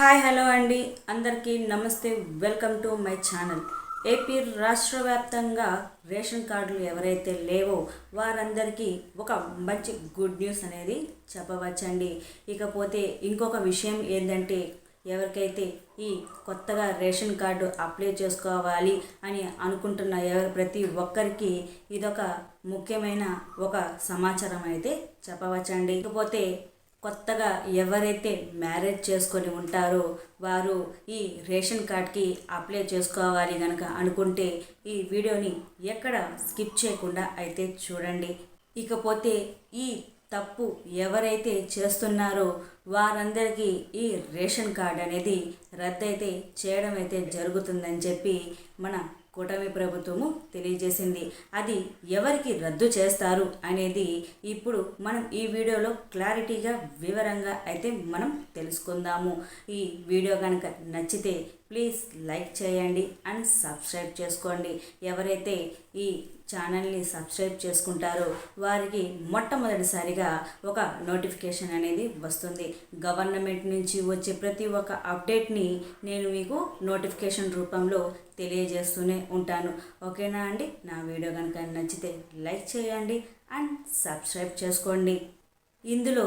Hi hello అండి. అందరికీ నమస్తే. Welcome to my channel. AP రాష్ట్ర వ్యాప్తంగా రేషన్ కార్డులు ఎవరైతే లేవో వారందరికీ ఒక మంచి గుడ్ న్యూస్ అనేది చెప్పవచ్చండి. ఇకపోతే ఇంకొక విషయం ఏంటంటే ఎవరికైతే ఈ కొత్తగా రేషన్ కార్డు అప్లై చేసుకోవాలి అని అనుకుంటున్న ఎవరు ప్రతి ఒక్కరికి ఇదొక ముఖ్యమైన ఒక సమాచారం అయితే చెప్పవచ్చండి. ఇకపోతే కొత్తగా ఎవరైతే మ్యారేజ్ చేసుకొని ఉంటారో వారు ఈ రేషన్ కార్డ్కి అప్లై చేసుకోవాలి కనుక అనుకుంటే ఈ వీడియోని ఎక్కడ స్కిప్ చేయకుండా అయితే చూడండి. ఇకపోతే ఈ తప్పు ఎవరైతే చేస్తున్నారో వారందరికీ ఈ రేషన్ కార్డ్ అనేది రద్దయితే చేయడం అయితే జరుగుతుందని చెప్పి మన కూటమి ప్రభుత్వము తెలియజేసింది. అది ఎవరికి రద్దు చేస్తారు అనేది ఇప్పుడు మనం ఈ వీడియోలో క్లారిటీగా వివరంగా అయితే మనం తెలుసుకుందాము. ఈ వీడియో కనుక నచ్చితే ప్లీజ్ లైక్ చేయండి అండ్ సబ్స్క్రైబ్ చేసుకోండి. ఎవరైతే ఈ ఛానల్ని సబ్స్క్రైబ్ చేసుకుంటారో వారికి మొట్టమొదటిసారిగా ఒక నోటిఫికేషన్ అనేది వస్తుంది. గవర్నమెంట్ నుంచి వచ్చే ప్రతి ఒక్క అప్డేట్ని నేను మీకు నోటిఫికేషన్ రూపంలో తెలియజేస్తూనే ఉంటాను. ఓకేనా అండి? నా వీడియో కనుక నచ్చితే లైక్ చేయండి అండ్ సబ్స్క్రైబ్ చేసుకోండి. ఇందులో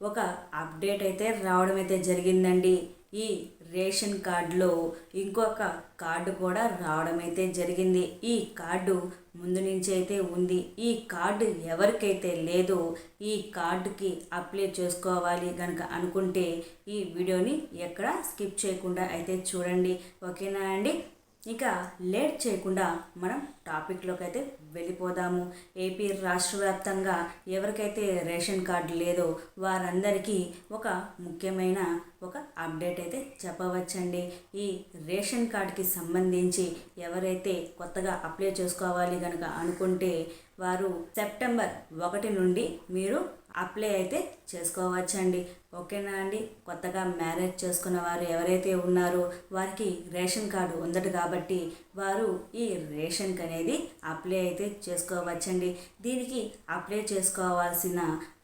ఒక అప్డేట్ అయితే రావడం అయితే జరిగిందండి. ఈ రేషన్ కార్డులో ఇంకొక కార్డు కూడా రావడం అయితే జరిగింది. ఈ కార్డు ముందు నుంచి అయితే ఉంది. ఈ కార్డు ఎవరికైతే లేదో ఈ కార్డుకి అప్లై చేసుకోవాలి కనుక అనుకుంటే ఈ వీడియోని ఎక్కడ స్కిప్ చేయకుండా అయితే చూడండి. ఓకేనా అండి? ఇక లేట్ చేయకుండా మనం టాపిక్లోకి అయితే వెళ్ళిపోదాము. ఏపీ రాష్ట్ర వ్యాప్తంగా ఎవరికైతే రేషన్ కార్డు లేదో వారందరికీ ఒక ముఖ్యమైన ఒక అప్డేట్ అయితే చెప్పవచ్చండి. ఈ రేషన్ కార్డుకి సంబంధించి ఎవరైతే కొత్తగా అప్లై చేసుకోవాలి కనుక అనుకుంటే వారు సెప్టెంబర్ ఒకటి నుండి మీరు అప్లై అయితే చేసుకోవచ్చండి. ఓకేనా అండి? కొత్తగా మ్యారేజ్ చేసుకున్న వారు ఎవరైతే ఉన్నారో వారికి రేషన్ కార్డు ఉందట కాబట్టి వారు ఈ రేషన్కి అనేది అప్లై అయితే చేసుకోవచ్చండి. దీనికి అప్లై చేసుకోవాల్సిన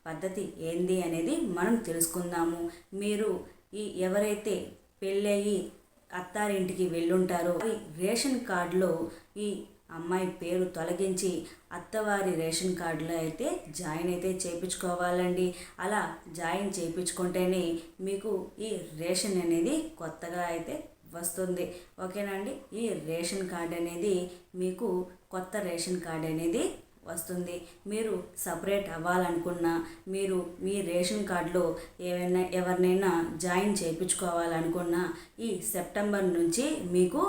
పద్ధతి ఏంది అనేది మనం తెలుసుకుందాము. మీరు ఈ ఎవరైతే పెళ్ళయి అత్తారింటికి వెళ్ళుంటారో ఈ రేషన్ కార్డులో ఈ అమ్మాయి పేరు తొలగించి అత్తవారి రేషన్ కార్డులో అయితే జాయిన్ అయితే చేయించుకోవాలండి. అలా జాయిన్ చేయించుకుంటేనే మీకు ఈ రేషన్ అనేది కొత్తగా అయితే వస్తుంది. ఓకేనా అండి? ఈ రేషన్ కార్డు అనేది మీకు కొత్త రేషన్ కార్డ్ అనేది వస్తుంది. మీరు సపరేట్ అవ్వాలనుకున్నా మీరు మీ రేషన్ కార్డులో ఏవైనా ఎవరినైనా జాయిన్ చేయించుకోవాలనుకున్నా ఈ సెప్టెంబర్ నుంచి మీకు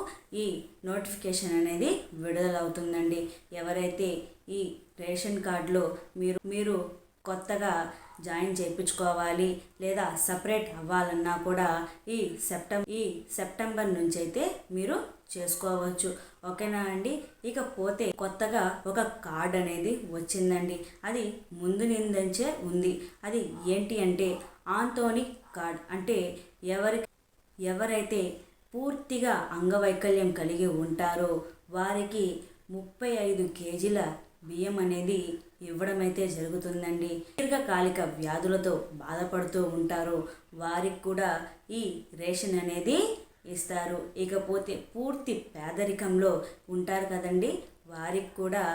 ఈ నోటిఫికేషన్ అనేది విడుదలవుతుందండి. ఎవరైతే ఈ రేషన్ కార్డులో మీరు మీరు కొత్తగా జాయిన్ చేయించుకోవాలి లేదా సపరేట్ అవ్వాలన్నా కూడా ఈ సెప్టెంబర్ ఈ సెప్టెంబర్ నుంచి అయితే మీరు చేసుకోవచ్చు. ఓకేనా అండి? ఇక పోతే కొత్తగా ఒక కార్డ్ అనేది వచ్చిందండి. అది ముందు నిందంచే ఉంది. అది ఏంటి అంటే ఆంతోనిక్ కార్డ్. అంటే ఎవరి ఎవరైతే పూర్తిగా అంగవైకల్యం కలిగి ఉంటారో వారికి ముప్పై ఐదు కేజీల బియ్యం అనేది ఇవ్వడం అయితే జరుగుతుందండి. దీర్ఘకాలిక వ్యాధులతో బాధపడుతూ ఉంటారో. వారికి కూడా ఈ రేషన్ అనేది ఇస్తారు. ఇకపోతే పూర్తి పేదరికంలో ఉంటారు కదండి. వారికి కూడా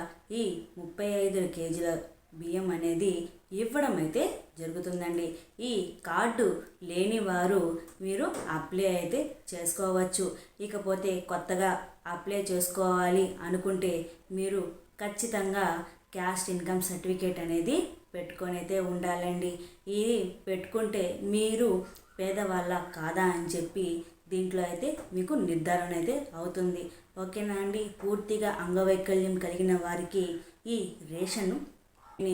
ఈ ముప్పై ఐదు కేజీల బియ్యం అనేది ఇవ్వడం అయితే జరుగుతుందండి. ఈ కార్డు లేని వారు మీరు అప్లై అయితే చేసుకోవచ్చు. ఇకపోతే కొత్తగా అప్లై చేసుకోవాలి అనుకుంటే మీరు ఖచ్చితంగా క్యాస్ట్ ఇన్కమ్ సర్టిఫికేట్ అనేది పెట్టుకొని అయితే ఉండాలండి. ఇది పెట్టుకుంటే మీరు పేదవాళ్ళ కాదా అని చెప్పి దీంట్లో అయితే మీకు నిర్ధారణ అయితే అవుతుంది. ఓకేనా అండి? పూర్తిగా అంగవైకల్యం కలిగిన వారికి ఈ రేషన్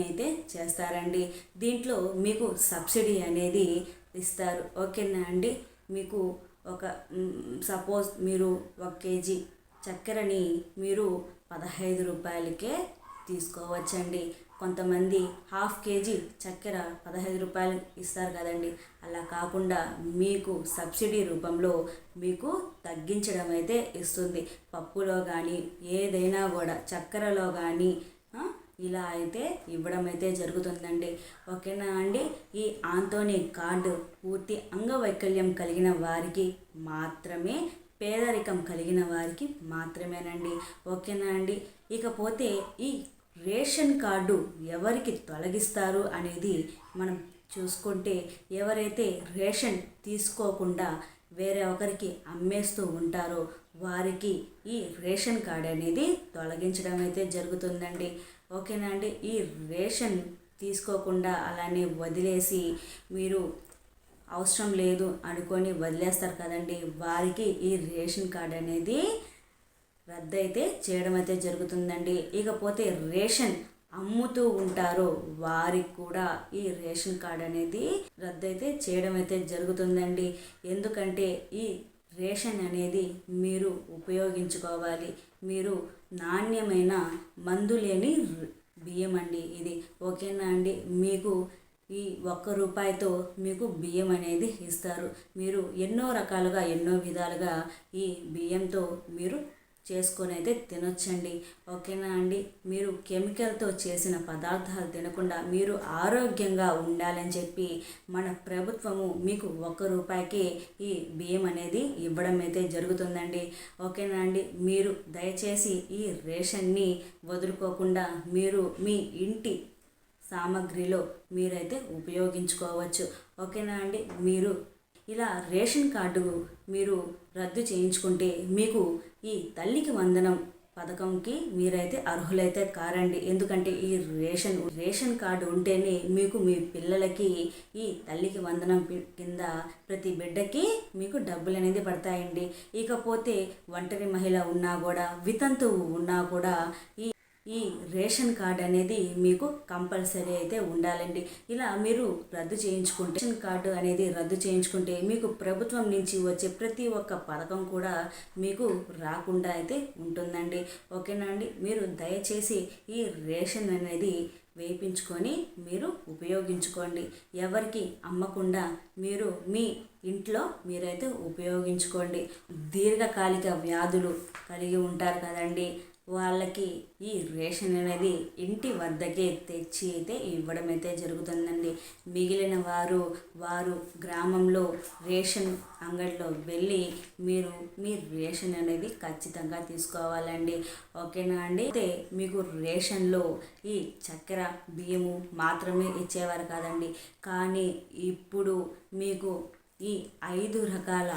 అయితే చేస్తారండి. దీంట్లో మీకు సబ్సిడీ అనేది ఇస్తారు. ఓకేనా అండి? మీకు ఒక సపోజ్ మీరు ఒక కేజీ చక్కెరని మీరు పదహైదు రూపాయలకే తీసుకోవచ్చండి. కొంతమంది హాఫ్ కేజీ చక్కెర పదహైదు రూపాయలు ఇస్తారు కదండి. అలా కాకుండా మీకు సబ్సిడీ రూపంలో మీకు తగ్గించడం అయితే ఇస్తుంది. పప్పులో కానీ ఏదైనా కూడా చక్కెరలో కానీ ఇలా అయితే ఇవ్వడం అయితే జరుగుతుందండి. ఓకేనా అండి? ఈ ఆంతోని కార్డు పూర్తి అంగవైకల్యం కలిగిన వారికి మాత్రమే పేదరికం కలిగిన వారికి మాత్రమేనండి. ఓకేనా అండి? ఇకపోతే ఈ రేషన్ కార్డు ఎవరికి తొలగిస్తారు అనేది మనం చూసుకుంటే ఎవరైతే రేషన్ తీసుకోకుండా వేరే ఒకరికి అమ్మేస్తూ ఉంటారో వారికి ఈ రేషన్ కార్డు అనేది తొలగించడం అయితే జరుగుతుందండి. ఓకేనా అండి? ఈ రేషన్ తీసుకోకుండా అలానే వదిలేసి మీరు అవసరం లేదు అనుకొని వదిలేస్తారు కదండి. వారికి ఈ రేషన్ కార్డు అనేది రద్దు అయితే చేయడం అయితే జరుగుతుందండి. ఇకపోతే రేషన్ అమ్ముతూ ఉంటారో. వారికి కూడా ఈ రేషన్ కార్డ్ అనేది రద్దు అయితే చేయడం అయితే జరుగుతుందండి. ఎందుకంటే ఈ రేషన్ అనేది మీరు ఉపయోగించుకోవాలి. మీరు నాణ్యమైన మందు లేని బియ్యం అండి ఇది. ఓకేనా అండి? మీకు ఈ ఒక్క రూపాయితో మీకు బియ్యం అనేది ఇస్తారు. మీరు ఎన్నో రకాలుగా ఎన్నో విధాలుగా ఈ బియ్యంతో మీరు చేసుకొని అయితే తినొచ్చండి. ఓకేనా అండి? మీరు కెమికల్తో చేసిన పదార్థాలు తినకుండా మీరు ఆరోగ్యంగా ఉండాలని చెప్పి మన ప్రభుత్వము మీకు ఒక్క రూపాయికి ఈ బియ్యం అనేది ఇవ్వడం అయితే జరుగుతుందండి. ఓకేనా అండి? మీరు దయచేసి ఈ రేషన్ని వదులుకోకుండా మీరు మీ ఇంటి సామాగ్రిలో మీరైతే ఉపయోగించుకోవచ్చు. ఓకేనా అండి? మీరు ఇలా రేషన్ కార్డు మీరు రద్దు చేయించుకుంటే మీకు ఈ తల్లికి వందనం పథకంకి మీరైతే అర్హులైతే కారండి. ఎందుకంటే ఈ రేషన్ రేషన్ కార్డు ఉంటేనే మీకు మీ పిల్లలకి ఈ తల్లికి వందనం కింద ప్రతి బిడ్డకి మీకు డబ్బులు అనేది పడతాయండి. ఇకపోతే ఒంటరి మహిళ ఉన్నా కూడా వితంతువు ఉన్నా కూడా ఈ ఈ రేషన్ కార్డ్ అనేది మీకు కంపల్సరీ అయితే ఉండాలండి. ఇలా మీరు రద్దు చేయించుకుంటే రేషన్ కార్డు అనేది రద్దు చేయించుకుంటే మీకు ప్రభుత్వం నుంచి వచ్చే ప్రతి ఒక్క పథకం కూడా మీకు రాకుండా అయితే ఉంటుందండి. ఓకేనా అండి? మీరు దయచేసి ఈ రేషన్ అనేది వేయించుకొని మీరు ఉపయోగించుకోండి. ఎవరికి అమ్మకుండా మీరు మీ ఇంట్లో మీరైతే ఉపయోగించుకోండి. దీర్ఘకాలిక వ్యాధులు కలిగి ఉంటారు కదండి. వాళ్ళకి ఈ రేషన్ అనేది ఇంటి వద్దకే తెచ్చి అయితే ఇవ్వడం అయితే జరుగుతుందండి. మిగిలిన వారు వారు గ్రామంలో రేషన్ అంగడిలో వెళ్ళి మీరు మీ రేషన్ అనేది ఖచ్చితంగా తీసుకోవాలండి. ఓకేనా అండి? అయితే మీకు రేషన్లో ఈ చక్కెర బియ్యము మాత్రమే ఇచ్చేవారు కాదండి. కానీ ఇప్పుడు మీకు ఈ ఐదు రకాల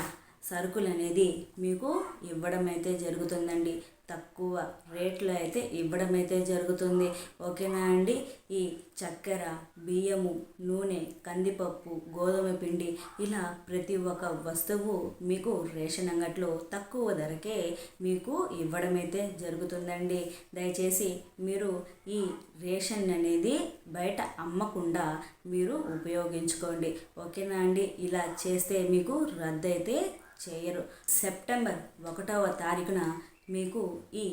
సరుకులు అనేది మీకు ఇవ్వడం అయితే జరుగుతుందండి. తక్కువ రేట్లో అయితే ఇవ్వడం అయితే జరుగుతుంది. ఓకేనా అండి? ఈ చక్కెర బియ్యము నూనె కందిపప్పు గోధుమ పిండి ఇలా ప్రతి ఒక్క వస్తువు మీకు రేషన్ అంగట్లో తక్కువ ధరకే మీకు ఇవ్వడం అయితే జరుగుతుందండి. దయచేసి మీరు ఈ రేషన్ అనేది బయట అమ్మకుండా మీరు ఉపయోగించుకోండి. ఓకేనా అండి? ఇలా చేస్తే మీకు రద్దు అయితే చేయరు. సెప్టెంబర్ ఒకటవ తారీఖున మీకు ఈ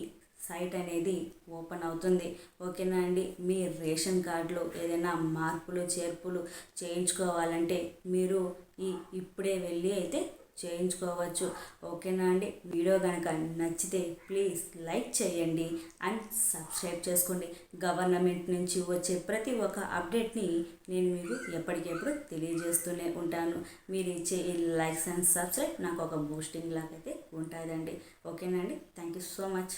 సైట్ అనేది ఓపెన్ అవుతుంది. ఓకేనా అండి? మీ రేషన్ కార్డులో ఏదైనా మార్పులు చేర్పులు చేయించుకోవాలంటే మీరు ఈ ఇప్పుడే వెళ్ళి అయితే చేయించుకోవచ్చు. ఓకేనా అండి? వీడియో కనుక నచ్చితే ప్లీజ్ లైక్ చేయండి అండ్ సబ్స్క్రైబ్ చేసుకోండి. గవర్నమెంట్ నుంచి వచ్చే ప్రతి ఒక్క అప్డేట్ని నేను మీకు ఎప్పటికెప్పుడు తెలియజేస్తూనే ఉంటాను. మీరు ఇచ్చే ఈ లైక్స్ అండ్ సబ్స్క్రైబ్ నాకు ఒక బూస్టింగ్ లాగైతే ఉంటుందండి. ఓకేనా అండి? Thank you so much.